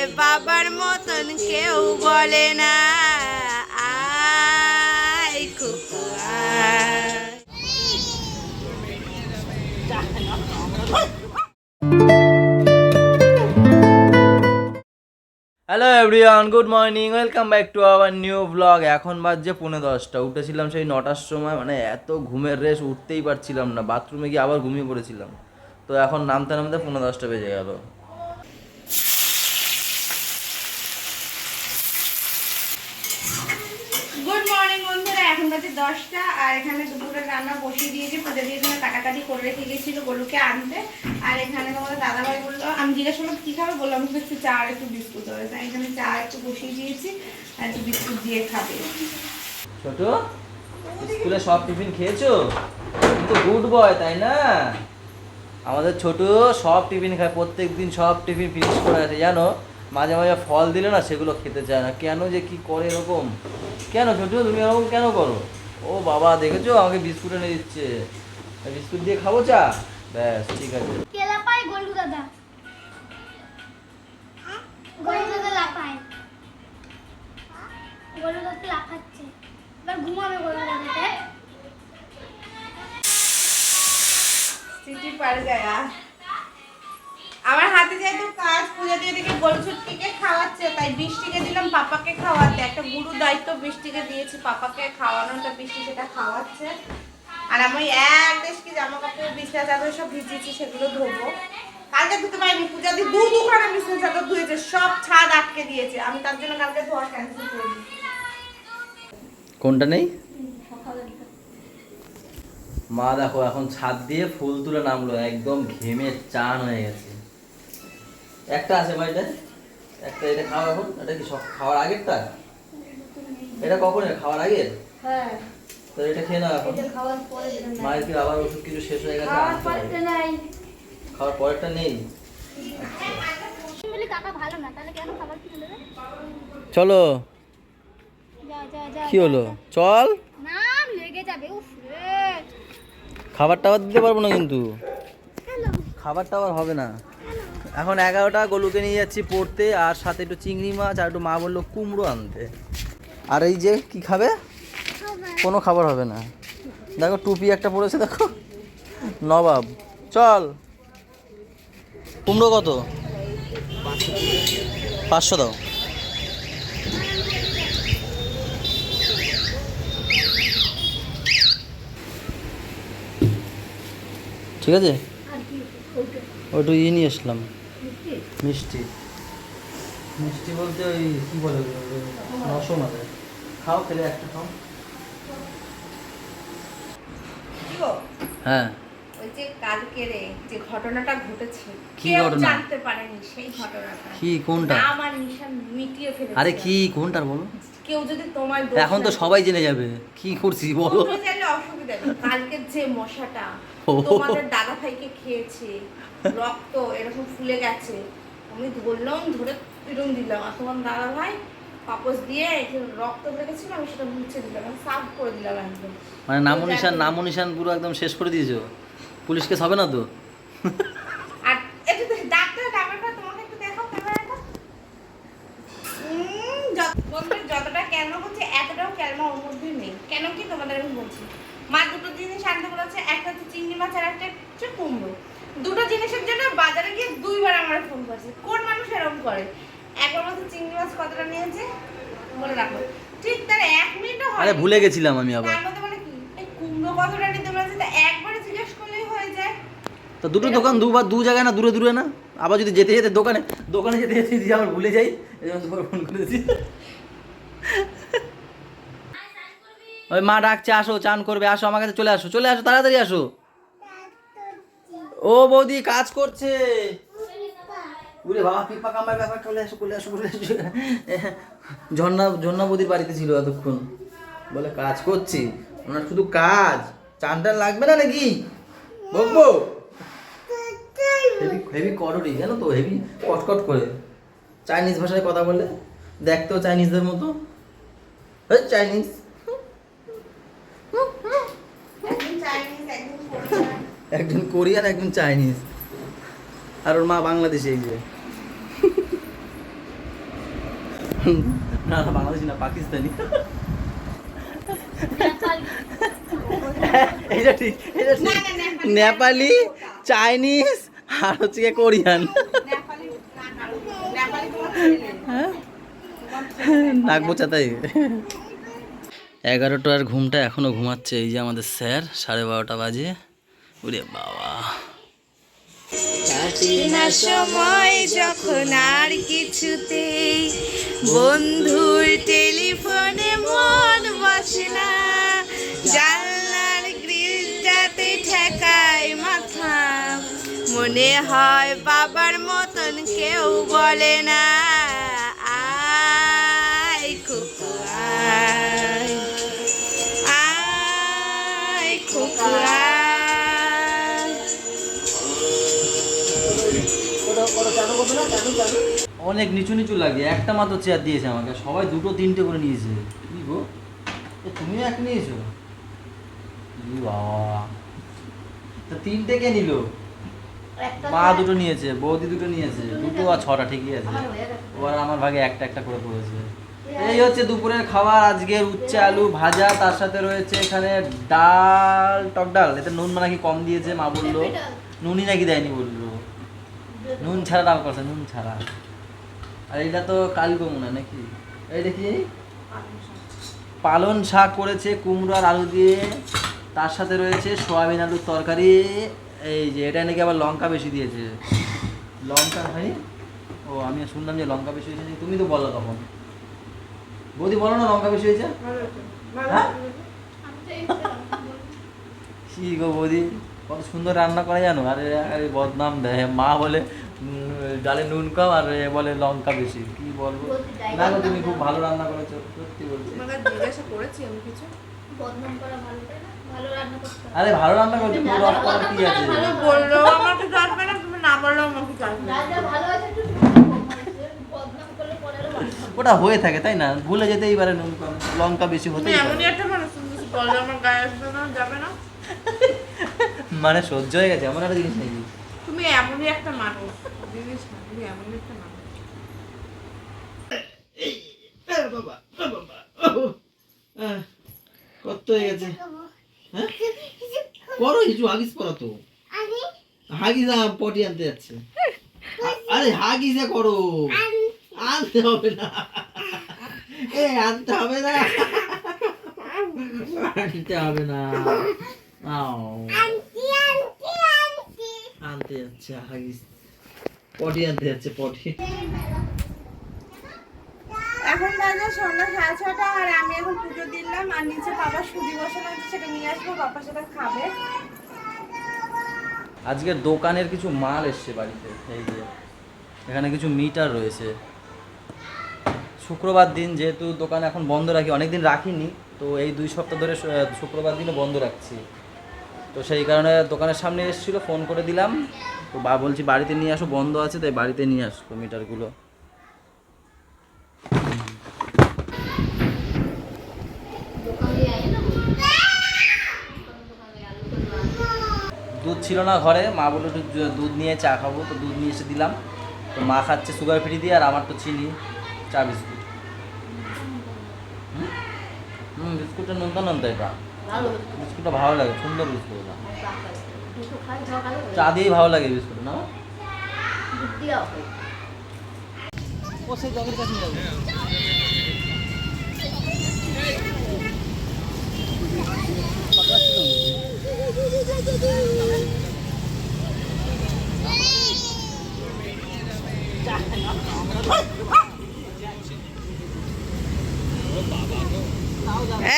হয় বাবার মতন কেউ বলে না। Hello everyone good morning welcome back to our new vlog এখন বাজছে পৌনে দশটা। উঠেছিলাম সেই নটার সময় মানে এত ঘুমের রেস উঠতেই পারছিলাম না। বাথরুমে গিয়ে আবার ঘুমিয়ে পড়েছিলাম। তো এখন নামতে নামতে পৌনে দশটা বেজে গেল গুড মর্নিং বন্ধুরা এখন বাজে দশটা আর এখানে দুপুরের রান্না বসিয়ে দিয়েছি, পূজা দিয়ে এখানে কাটাকাটি করে রেখে গেছিল গরুকে আনতে। আর এখানে তোমাদের দাদাভাই বলল, আমি জিজ্ঞেস করলাম, কী খাবে? বললাম একটু চা আর একটু বিস্কুট হবে তাই এখানে চা একটু বসিয়ে দিয়েছি, আর একটু বিস্কুট দিয়ে খাবে। ছোট, স্কুলে সব টিফিন খেয়েছো? কিন্তু গুড বয়, তাই না? আমাদের ছোট সব টিফিন খায় প্রত্যেক দিন সব টিফিন ফিনিশ করে আছে জানো? মাঝে মাঝে ফল দিলে না সেগুলো খেতে চায় না। কেন যে কি করে এরকম? কেন ছোট তুমি এরকম কেন করো? ও বাবা দেখেছ? আমাকে বিস্কুট এনে দিচ্ছে। বিস্কুট দিয়ে খাব চা? ব্যাস ঠিক আছে। কেলা পায় গোলু দাদা। গোলু দাদা লাফায় গোলু দাদা লাফাচ্ছে। এবার ঘুমাবে গোলু দাদাতে সিটি পার গায়া আমার হাতে যেহেতু কাজ পূজা দিয়ে দিকে গরু ছুটকিকে খাওয়াচ্ছে তাই বৃষ্টিকে দিলাম পাপাকে খাওয়াতে। একটা গুরু দায়িত্ব বৃষ্টিকে দিয়েছি পাপাকে খাওয়ানোটা বৃষ্টি সেটা খাওয়াচ্ছে। আর আমি এক দেশ কি জামা কাপড় বিছনা চাদর সব ভিজিয়েছি সেগুলো ধোবো। কালকে ধুতে পারিনি পূজা দিয়ে দু দুখানা বিছনা চাদর ধুয়েছে সব ছাদ আটকে দিয়েছে। আমি তার জন্য কালকে ধোয়া ক্যান্সেল করে দিয়েছি কোনটা নেই? মা দেখো এখন ছাদ দিয়ে ফুল তুলে নামলো একদম ঘেমে চান হয়ে গেছে। একটা আছে এটা একটা এটা খাওয়া এখন এটা কি সব খাওয়ার আগেরটা? এটা কখন খাওয়ার আগের? হ্যাঁ। তো এটা খেয়ে নাও এখন। খাওয়ার পরে মায়ের কি আবার ওষুধ কিছু শেষ হয়ে গেছে? খাওয়ার পরেরটা নেই। চলো। কি হলো? চল। খাবার টাবার দিতে পারব না কিন্তু। খাবার টাবার হবে না। এখন এগারোটা গলুকে নিয়ে যাচ্ছি পড়তে আর সাথে একটু চিংড়ি মাছ আর একটু মা বলল কুমড়ো আনতে। আর এই যে কি খাবে? কোনো খাবার হবে না। দেখো টুপি একটা পড়েছে দেখো। নবাব। চল। কুমড়ো কত? পাঁচশো দাও। ঠিক আছে? ওটা ওইটু ইয়ে নিয়ে আসলাম। মিষ্টি। মিষ্টি বলতে ওই কি বলে মানে খাও খেলে একটা খাও। হ্যাঁ। ওই যে কালকে রে যে ঘটনাটা ঘটেছে। কি ঘটনা? জানতে পারেনি সেই ঘটনাটা। কি কোনটা? নাম আর নিশান মিটিয়ে ফেলেছে আরে কি কোনটার বলো? কেউ যদি তোমার এখন তো সবাই জেনে যাবে। কি করছি বলো? জানলে অসুবিধা নেই। কালকে যে মশাটা। তোমাদের দাদা ভাইকে খেয়েছে রক্ত এরকম ফুলে গেছে আমি ধরলাম ধরে পিরুম দিলাম। আর তোমার দাদা ভাই পাপস দিয়ে রক্ত লেগেছিল আমি সেটা মুছে দিলাম আমি সাফ করে দিলাম একদম। মানে নামো নিশান নামো নিশান পুরো একদম শেষ করে দিয়েছ। পুলিশ কেস হবে না তো? আর একটু ডাক্তার ডাক্তারটা তোমাকে একটু দেখাও ক্যামেরাটা উম, যত- যতটা কেন হচ্ছে এতটাও কেন ওর মধ্যে নেই। কেন কি তোমাদের আমি বলছি? মা দুটো জিনিস আনতে বলেছে একটা হচ্ছে চিংড়ি মাছ আর একটা হচ্ছে কুমড়ো। দুটো জিনিসের জন্য বাজারে গিয়ে দুইবার আমার ফোন করেছে। কোন মানুষ এরকম করে? একবার বলছে চিংড়ি মাছ কতটা নিয়েছে? বলে রাখো। ঠিক তার এক মিনিটও হয় আরে ভুলে গেছিলাম আমি আবার। তার মধ্যে মানে কি? এই কুমড়ো কতটা নিতে বলেছে তা একবারে জিজ্ঞেস করলেই হয়ে যায়। তো দুটো দোকান দুবার দু জায়গায় না দূরে দূরে না? আবার যদি যেতে যেতে দোকানে দোকানে যেতে যেতে যদি আবার ভুলে যাই জন্য তোমার ফোন করেছি ওই মা ডাকছে, আসো, চান করবে, আসো, আমার কাছে চলে আসো চলে আসো, তাড়াতাড়ি আসো। ও বৌদি, কাজ করছে। উরে বাবা, পিপা কামার ব্যাপার চলে আসো চলে আসো চলে আসো। ঝর্ণা ঝর্ণা বৌদির বাড়িতে ছিল এতক্ষণ। বলে, কাজ করছি। ওনার শুধু কাজ। চান টান লাগবে না নাকি? বকবো। হেভি হেভি করোরি জানো তো, হেভি কটকট করে। চাইনিজ ভাষায় কথা বলে দেখতেও চাইনিজদের মতো। চাইনিজ একদিন চাইনিজ একদিন কোরিয়ান একজন কোরিয়ান, একজন চাইনিজ। আর ওর মা বাংলাদেশে, এই যে। না না, বাংলাদেশি না, পাকিস্তানি। এটা ঠিক এটা ঠিক। নেপালি। চাইনিজ, আর হচ্ছে গিয়ে কোরিয়ান। নাক বোচাতাই এগারোটার ঘুমটা এখনও ঘুমাচ্ছে, এই যে আমাদের স্যার, সাড়ে বারোটা বাজে। ওরে বাবা। না সময় যখন আর কিছুতেই, বন্ধুর টেলিফোনে মন বসে না, জানলার গ্রিলটাতে ঠেকায় মাথা, মনে হয় বাবার মতন কেউ বলে না। অনেক নিচু নিচু লাগে একটা মাত্র চেয়ার দিয়েছে আমাকে সবাই দুটো তিনটে করে নিয়েছে। কি গো? এ, তুমিও এক নিয়েছো? তা তিনটে কে নিল? মা দুটো নিয়েছে বৌদি দুটো নিয়েছে দুটো আর ছটা ঠিকই আছে। ওবার আমার ভাগে একটা একটা করে পড়েছে। এই হচ্ছে দুপুরের খাবার আজকের উচ্ছে আলু ভাজা তার সাথে রয়েছে এখানে ডাল টক ডাল। এতে নুন নাকি কম দিয়েছে মা বলল। নুনই নাকি দেয়নি বলল। নুন ছাড়া ডাল করছে নুন ছাড়া। আর এটা তো কালগো মনে নাকি? এই দেখি। পালন শাক করেছে কুমড়ো আর আলু দিয়ে। তার সাথে রয়েছে সোয়াবিন আলুর তরকারি। এই যে এটা নাকি আবার লঙ্কা বেশি দিয়েছে। লঙ্কা ভাই? ও আমি শুনলাম যে লঙ্কা বেশি হয়েছে তুমি তো বলো তখন। বৌদি বলো না লঙ্কা বেশি হয়েছে। হ্যাঁ? কি গো বৌদি? কত সুন্দর রান্না করে জানো? আরে আরে বদনাম দেয় মা বলে ডালে নুন কম আর এ বলে লঙ্কা বেশি। কি বলব? না গো তুমি খুব ভালো রান্না করেছ সত্যি বলছি। জিজ্ঞাসা করেছি আমি কিছু। বদনাম করা ভালো না? ভালো রান্না করতে আরে ভালো রান্না করেছ পুরো অফ করার কি আছে তুমি বললেও আমাকে জানবে না তুমি না বললেও আমাকে জানবে না। ভালো আছে একটু বদনাম করলে পরে ভালো ওটা হয়ে থাকে তাই না? ভুলে যেতেই পারে নুন কম। লঙ্কা বেশি হতেই পারে। এমনই একটা মানুষ বললে আমার গায়ে আসবে না যাবে না। মানে সহ্য হয়ে গেছে এমন একটা জিনিস নেই তুমি এমনই একটা মানুষ জিনিস না তুমি এমনই একটা মানুষ। কত হয়ে গেছে? হ্যাঁ? করো কিছু হাগিস করো তো। হাগিস পটি আনতে যাচ্ছে। আরে হাগিসে করো। আনতে হবে না। এ আনতে হবে না। আনতে হবে না। আও। আনতে যাচ্ছে হাগিস পটি আনতে যাচ্ছে পটি। এখন বাজে সন্ধ্যা সাড়ে ছটা আর আমি এখন পুজো দিলাম আর নিচে বাবা সুজি বসানো আছে সেটা নিয়ে আসব বাবার সাথে খাবে। আজকের দোকানের কিছু মাল এসছে বাড়িতে এই যে এখানে কিছু মিটার রয়েছে। শুক্রবার দিন যেহেতু দোকান এখন বন্ধ রাখি অনেক দিন রাখিনি তো এই দুই সপ্তাহ ধরে শুক্রবার দিনও বন্ধ রাখছি। তো সেই কারণে দোকানের সামনে এসেছিল ফোন করে দিলাম। তো বা বলছি, বাড়িতে নিয়ে আসো, বন্ধ আছে, তাই বাড়িতে নিয়ে আসলো মিটারগুলো। দুধ ছিল না ঘরে, মা বলল একটু দুধ নিয়ে চা খাব। তো দুধ নিয়ে এসে দিলাম। তো মা খাচ্ছে সুগার ফ্রি দিয়ে, আর আমার তো চিনি, চা বিস্কুট। হুম? বিস্কুটটা নন্দন নুনতা এটা। বিস্কুটটা ভালো লাগে সুন্দর বিস্কুট এটা দুটো খাই সকালে চা দিয়েই ভালো লাগে বিস্কুট না? ও সেই জগের কাছে যাবে।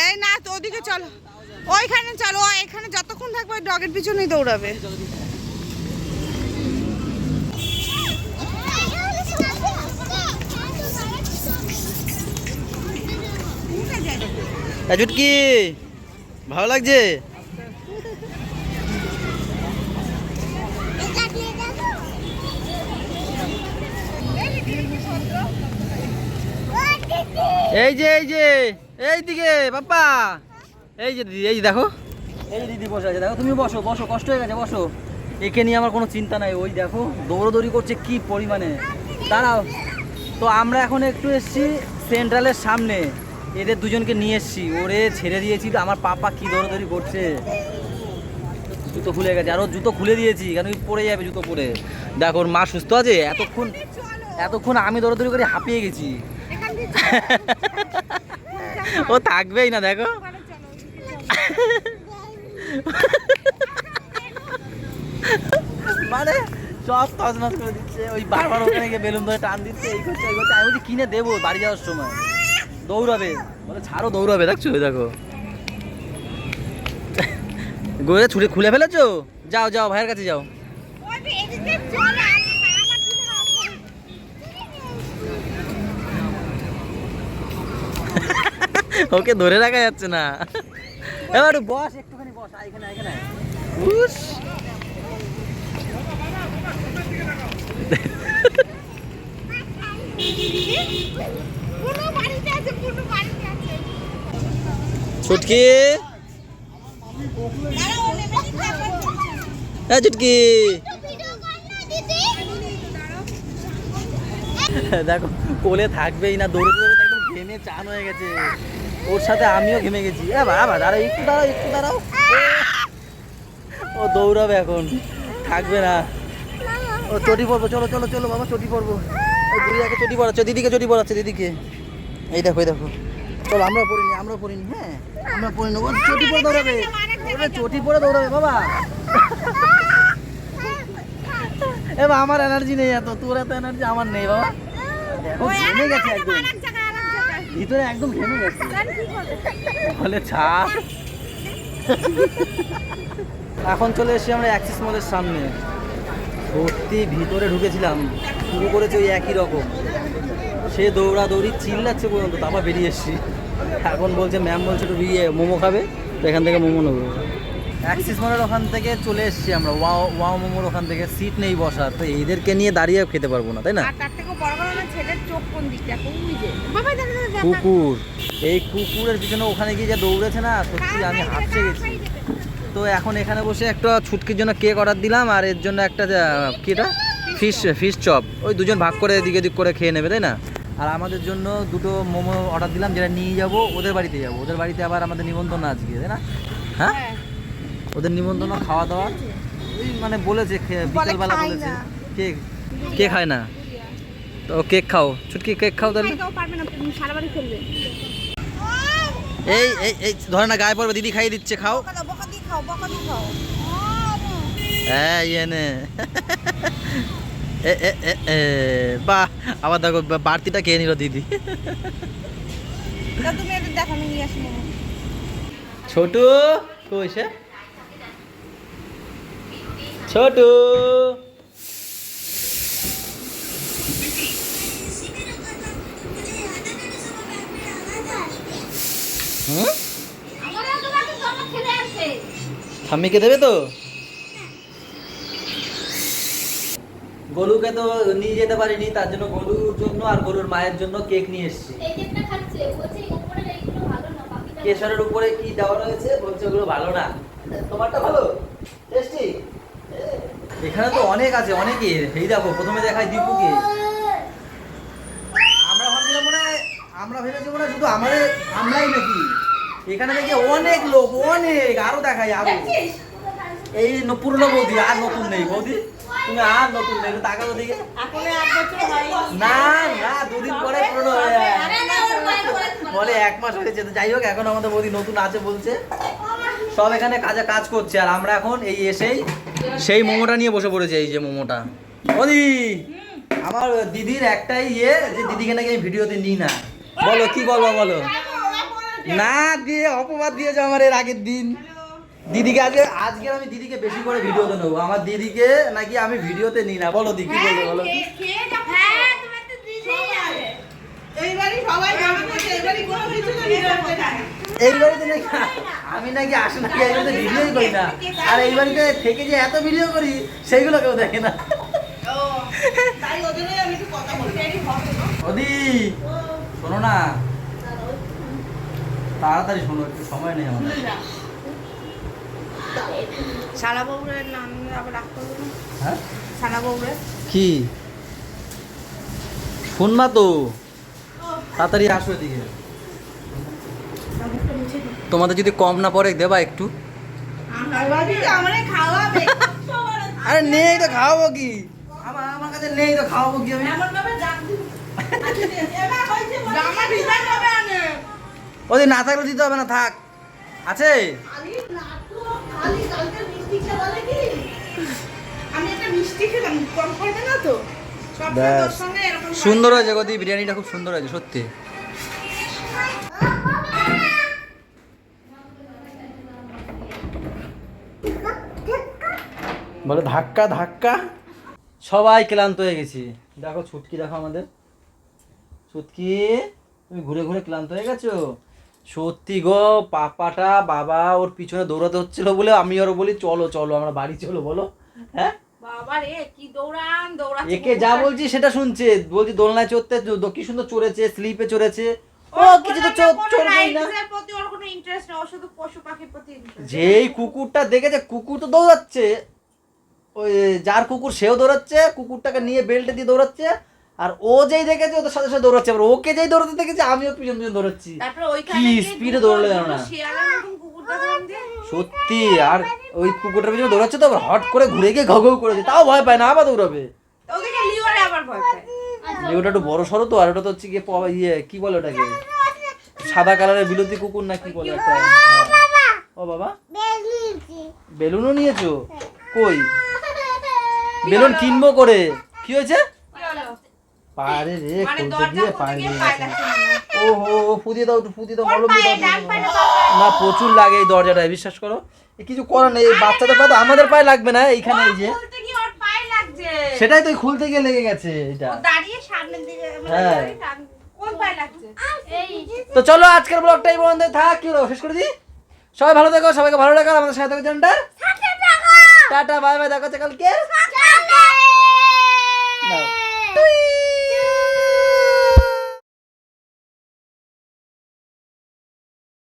এই না তো ওদিকে চলো। ওইখানে চলো এখানে যতক্ষণ থাকবে ওই ডগের পিছনেই দৌড়াবে। কি ভালো লাগছে? এই যে এই যে, এই দিকে বাপ্পা এই যে দিদি এই দেখো। এই দিদি বসে আছে দেখো তুমি বসো বসো কষ্ট হয়ে গেছে বসো। একে নিয়ে আমার কোনো চিন্তা নাই ওই দেখো দৌড়দৌড়ি করছে কি পরিমাণে। দাঁড়াও। তো আমরা এখন একটু এসছি সেন্ট্রালের সামনে। এদের দুজনকে নিয়ে এসছি। ওরে ছেড়ে দিয়েছি তো আমার পাপা কি দৌড়াদৌড়ি করছে। জুতো খুলে গেছে আর ওর জুতো খুলে দিয়েছি কেন কি পড়ে যাবে জুতো পরে। দেখো ওর মা সুস্থ আছে? এতক্ষণ এতক্ষণ আমি দৌড়াদৌড়ি করে হাঁপিয়ে গেছি। ও থাকবেই না দেখো। মানে সব তছনছ করে দিচ্ছে, ওই বারবার ওখানে গিয়ে বেলুন ধরে টান দিচ্ছে, এই করছে এই করছে, আমি বলছি, কিনে দেবো বাড়ি যাওয়ার সময়। দৌড়াবে। বলে, ছাড়ো, দৌড়াবে, দেখছ? ওই দেখো। গোয়ে ছুটে খুলে ফেলেছো? যাও যাও, ভাইয়ের কাছে যাও। ওকে ধরে রাখা যাচ্ছে না। এবার বস। একটুখানি বস এখানে এখানে। ছুটকি হ্যাঁ ছুটকি দেখো কোলে থাকবেই না দৌড়ে দৌড়ে একদম ঘেমে চান হয়ে গেছে। ওর সাথে আমিও ঘেমে গেছি। এ বাবা দাঁড়াও একটু দাঁড়াও একটু দাঁড়াও। ও দৌড়াবে এখন, থাকবে না। ও চটি পড়ব চলো চলো চলো বাবা, চটি ওই দিদিকে চটি পড়াচ্ছে দিদিকে চটি পড়াচ্ছে দিদিকে। এই দেখো এই দেখো। চলো আমরা পড়িনি আমরা পড়িনি হ্যাঁ? আমরা পড়ি নেব। চটি পরে দৌড়াবে। ওরে চটি পরে দৌড়াবে বাবা। এবার আমার এনার্জি নেই এত। তোর এত এনার্জি আমার নেই বাবা। দেখো ঘেমে গেছে একদম। ভিতরে একদম ঘেমে গেছে। বলে ছাপ এখন চলে এসেছি আমরা অ্যাক্সিস মলের সামনে। সত্যি ভিতরে ঢুকেছিলাম। শুরু করেছে ওই একই রকম। সে দৌড়াদৌড়ি চিল্লাচ্ছে পর্যন্ত তারপর বেরিয়ে এসেছি। এখন বলছে ম্যাম বলছে একটু ইয়ে মোমো খাবে তো এখান থেকে মোমো নেব। অ্যাক্সিস মলের ওখান থেকে চলে এসেছি আমরা। ওয়াও ওয়াও মোমোর ওখান থেকে সিট নেই বসার তো এদেরকে নিয়ে দাঁড়িয়ে খেতে পারব না তাই না? কুকুর এই কুকুরের পিছনে ওখানে গিয়ে যে দৌড়েছে না সত্যি আমি হাঁপসে গেছি। তো এখন এখানে বসে একটা ছুটকির জন্য কেক অর্ডার দিলাম আর এর জন্য একটা কিটা ফিশ ফিশ চপ। ওই দুজন ভাগ করে এদিক এদিক করে খেয়ে নেবে তাই না? আর আমাদের জন্য দুটো মোমো অর্ডার দিলাম যেটা নিয়ে যাব ওদের বাড়িতে যাব। ওদের বাড়িতে আবার আমাদের নিমন্ত্রণ আজকে তাই না? হ্যাঁ? ওদের নিমন্ত্রণ খাওয়া দাওয়া। মানে বলেছে খে- বিকেলবেলা বলেছে। কেক কে খায় না? তো কেক খাও। ছুটকি কেক খাও তাহলে। এই এই এই ধরে না গায়ে পড়বে দিদি খাইয়ে দিচ্ছে খাও। হ্যাঁ ইয়ে এ এ এ এ বাহ আবার দেখো বাড়তিটা খেয়ে নিল দিদি। ছোটু কইছে ছোটু। হুম? ঠাম্মিকে দেবে তো? গলুকে তো নিয়ে যেতে পারিনি তার জন্য গলুর জন্য আর গরুর মায়ের জন্য কেক নিয়ে এসেছি। কেশরের উপরে কি দেওয়া রয়েছে বলছে ওগুলো ভালো না। তোমারটা ভালো? টেস্টি? এখানে তো অনেক আছে অনেকে। এই দেখো প্রথমে দেখায় দীপুকে। আমরা ভাবছিলাম মনে হয় আমরা ভেবেছি মনে হয় শুধু আমাদের আমরাই নাকি। এখানে দেখি অনেক লোক অনেক আরও দেখায় আরও। এই পুরনো বৌদি আর নতুন নেই বৌদি। তুমি আর নতুন নেই দিকে এক বছর হয়নি। না না দুদিন পরে পুরনো হয়ে। বলে এক মাস হয়েছে তো যাই হোক এখন আমাদের বৌদি নতুন আছে বলছে। সব এখানে কাজে কাজ করছে আর আমরা এখন এই এসেই সেই মোমোটা নিয়ে বসে পড়েছি এই যে মোমোটা। বৌদি আমার দিদির একটাই ইয়ে যে দিদিকে নাকি আমি ভিডিওতে নিই না। বলো কি বলব বলো? না দিয়ে অপবাদ দিয়েছে আমার এর আগের দিন। দিদিকে আজকে আজকে আমি দিদিকে বেশি করে ভিডিওতে নেব। আমার দিদিকে নাকি আমি ভিডিওতে নিই না। বলো দি কি বলব বলো? এইবারই সবাই করছে এইবারই কোনো কিছু তো নিতে হবে না এই বাড়িতে নাকি আমি নাকি আসি নাকি এই বাড়িতে ভিডিওই করি না। আর এই বাড়িতে থেকে যে এত ভিডিও করি সেইগুলো কেউ দেখে না। বলি। ওদি শোনো না। তাড়াতাড়ি শোনো একটু সময় নেই আমার। সারা বউরের নাম আবার রাখতে হবে হ্যাঁ? সারা বউরের কি? শুনবা তো। তাড়াতাড়ি আসো এদিকে। তোমাদের যদি কম না পড়ে দেবা একটু। আরে নেই তো খাওয়াবো কি? আমার আমার কাছে নেই তো খাওয়াবো কি আমি? ওদের না থাকলে দিতে হবে না থাক। আছে? সুন্দর হয়েছে গদি বিরিয়ানিটা খুব সুন্দর হয়েছে সত্যি। বলে ধাক্কা ধাক্কা। সবাই ক্লান্ত হয়ে গেছি। দেখো ছুটকি দেখো আমাদের। ছুটকি তুমি ঘুরে ঘুরে ক্লান্ত হয়ে গেছো? সত্যি গো পাপাটা বাবা ওর পিছনে দৌড়াতে হচ্ছিল বলে আমি ওর বলি চলো চলো আমরা বাড়ি চলো বলো। হ্যাঁ? একে যা বলছি সেটা শুনছে। বলছি দোলনায় চড়তে কি সুন্দর চড়েছে স্লিপে চড়েছে। ও কিছু তো চড়- চড়বেই না। যেই কুকুরটা দেখেছে কুকুর তো দৌড়াচ্ছে। ওই যার কুকুর সেও দৌড়াচ্ছে কুকুরটাকে নিয়ে বেল্টে দিয়ে দৌড়াচ্ছে। আর ও যেই দেখেছে ওদের সাথে সাথে দৌড়াচ্ছে। আবার ওকে যেই দৌড়াতে দেখেছে আমিও পিছন পিছন দৌড়াচ্ছি। কি স্পিডে দৌড়লে জানো না। সত্যি আর ওই কুকুরটার পিছনে দৌড়াচ্ছে তো আবার হট করে ঘুরে গিয়ে ঘাউ করেছে তাও ভয় পায় না আবার দৌড়াবে। ওটা একটু বড় সড়ো তো আর ওটা তো হচ্ছে গিয়ে ইয়ে কি বলে ওটাকে? সাদা কালারের বিলতি কুকুর না কি বলে একটা? হ্যাঁ। ও বাবা। বেলুনও নিয়েছো? কই? বেলুন কিনবো করে। কি হয়েছে? পারে রে মানে খুলতে দরজা গিয়ে পায়ে। ও হো ও ফুদিয়ে দাও একটু ফুদিয়ে দাও পায়ে, না প্রচুর লাগে এই দরজাটায় বিশ্বাস করো। এ কিছু করার নেই এই বাচ্চাদের পায়ে তো আমাদের পায়ে লাগবে না এইখানে এই যে। সেটাই তো এই খুলতে গিয়ে লেগে গেছে এটা। দাঁড়িয়ে সামনের দিকে মানে হ্যাঁ। তো চলো আজকের ব্লগটা এই পর্যন্ত থাক কি শেষ করে দিই? সবাই ভালো থেকো সবাইকে ভালো রাখো আমাদের সাথে থাকো জানটা। টাটা বাই বাই দেখা হচ্ছে কালকে।